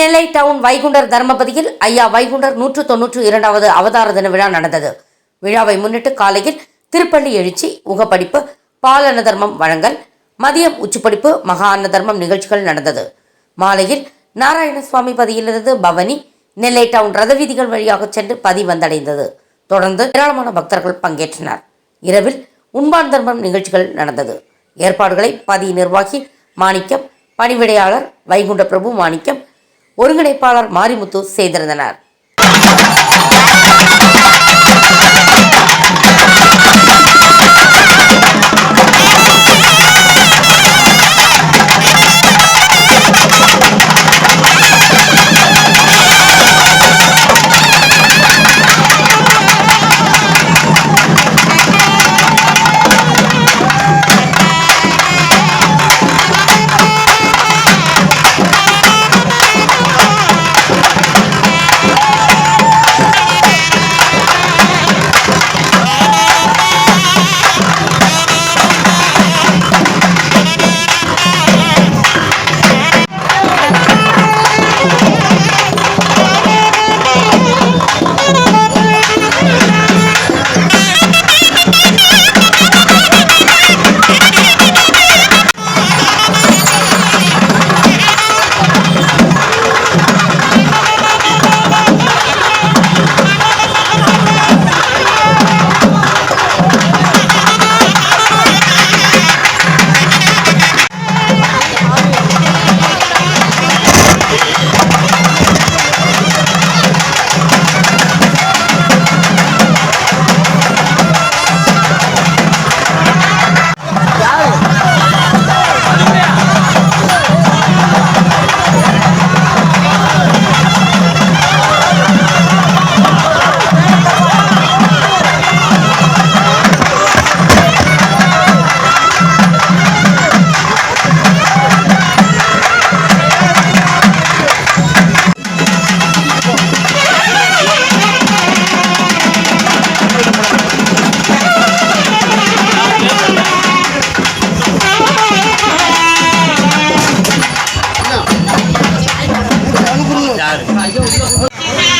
நெல்லை down Vaikundar தர்மபதியில் ஐயா வைகுண்டர் நூற்று தொன்னூற்று இரண்டாவது அவதார தின விழா நடந்தது. விழாவை முன்னிட்டு காலையில் திருப்பள்ளி எழுச்சி உகப்படிப்பு பாலன தர்மம் வழங்கல் மதியம் உச்சிப்படிப்பு மகா அன்ன தர்மம் நிகழ்ச்சிகள் நடந்தது. மாலையில் நாராயணசுவாமி பதியிலிருந்து பவனி நெல்லை டவுன் ரத வீதிகள் வழியாக சென்று பதி வந்தடைந்தது. தொடர்ந்து ஏராளமான பக்தர்கள் பங்கேற்றனர். இரவில் உண்பான் தர்மம் நிகழ்ச்சிகள் நடந்தது. ஏற்பாடுகளை பதி நிர்வாகி மாணிக்கம் பணிவிடையாளர் வைகுண்ட பிரபு மாணிக்கம் ஒருங்கிணைப்பாளர் மாரிமுத்து செய்திருந்தனர். Yeah.